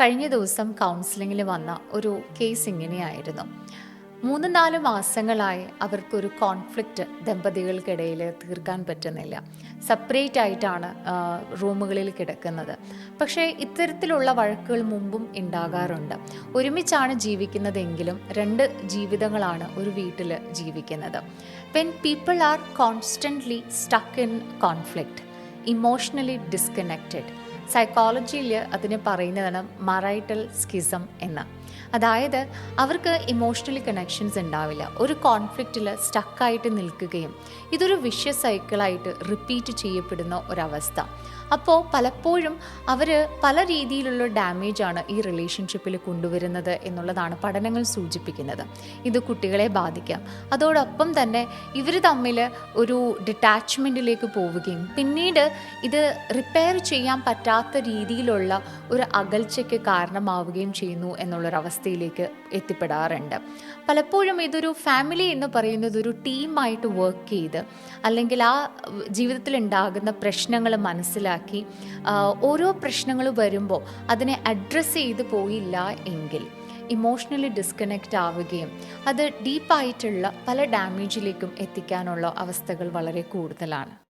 കഴിഞ്ഞ ദിവസം കൗൺസിലിങ്ങിൽ വന്ന ഒരു കേസ് ഇങ്ങനെയായിരുന്നു. മൂന്ന് നാല് മാസങ്ങളായി അവർക്കൊരു കോൺഫ്ലിക്റ്റ് ദമ്പതികൾക്കിടയിൽ തീർക്കാൻ പറ്റുന്നില്ല. സെപ്പറേറ്റ് ആയിട്ടാണ് റൂമുകളിൽ കിടക്കുന്നത്. പക്ഷേ ഇത്തരത്തിലുള്ള വഴക്കുകൾ മുമ്പും ഉണ്ടാകാറുണ്ട്. ഒരുമിച്ചാണ് ജീവിക്കുന്നതെങ്കിലും രണ്ട് ജീവിതങ്ങളാണ് ഒരു വീട്ടിൽ ജീവിക്കുന്നത്. When people are constantly stuck in conflict emotionally disconnected സൈക്കോളജിയിൽ അതിനെ പറയുന്നതാണ് മറൈറ്റൽ സ്കിസം എന്ന്. അതായത് അവർക്ക് ഇമോഷണലി കണക്ഷൻസ് ഉണ്ടാവില്ല. ഒരു കോൺഫ്ലിക്റ്റിൽ സ്റ്റക്കായിട്ട് നിൽക്കുകയും ഇതൊരു വിഷ്യ സൈക്കിളായിട്ട് റിപ്പീറ്റ് ചെയ്യപ്പെടുന്ന ഒരവസ്ഥ. അപ്പോൾ പലപ്പോഴും അവർ പല രീതിയിലുള്ള ഡാമേജാണ് ഈ റിലേഷൻഷിപ്പിൽ കൊണ്ടുവരുന്നത് എന്നുള്ളതാണ് പഠനങ്ങൾ സൂചിപ്പിക്കുന്നത്. ഇത് കുട്ടികളെ ബാധിക്കാം. അതോടൊപ്പം തന്നെ ഇവർ തമ്മിൽ ഒരു ഡിറ്റാച്ച്മെന്റിലേക്ക് പോവുകയും പിന്നീട് ഇത് റിപ്പയർ ചെയ്യാൻ പറ്റാത്ത രീതിയിലുള്ള ഒരു അകൽച്ചയ്ക്ക് കാരണമാവുകയും ചെയ്യുന്നു എന്നുള്ളൊരവസ്ഥയിലേക്ക് എത്തിപ്പെടാറുണ്ട്. പലപ്പോഴും ഇതൊരു ഫാമിലി എന്ന് പറയുന്നത് ഒരു ടീമായിട്ട് വർക്ക് ചെയ്ത് അല്ലെങ്കിൽ ആ ജീവിതത്തിൽ ഉണ്ടാകുന്ന പ്രശ്നങ്ങൾ മനസ്സിലാക്കി ഓരോ പ്രശ്നങ്ങൾ വരുമ്പോൾ അതിനെ അഡ്രസ്സ് ചെയ്ത് പോയില്ല എങ്കിൽ ഇമോഷണലി ഡിസ്കണക്റ്റ് ആവുകയും അത് ഡീപ്പായിട്ടുള്ള പല ഡാമേജിലേക്കും എത്തിക്കാനുള്ള അവസ്ഥകൾ വളരെ കൂടുതലാണ്.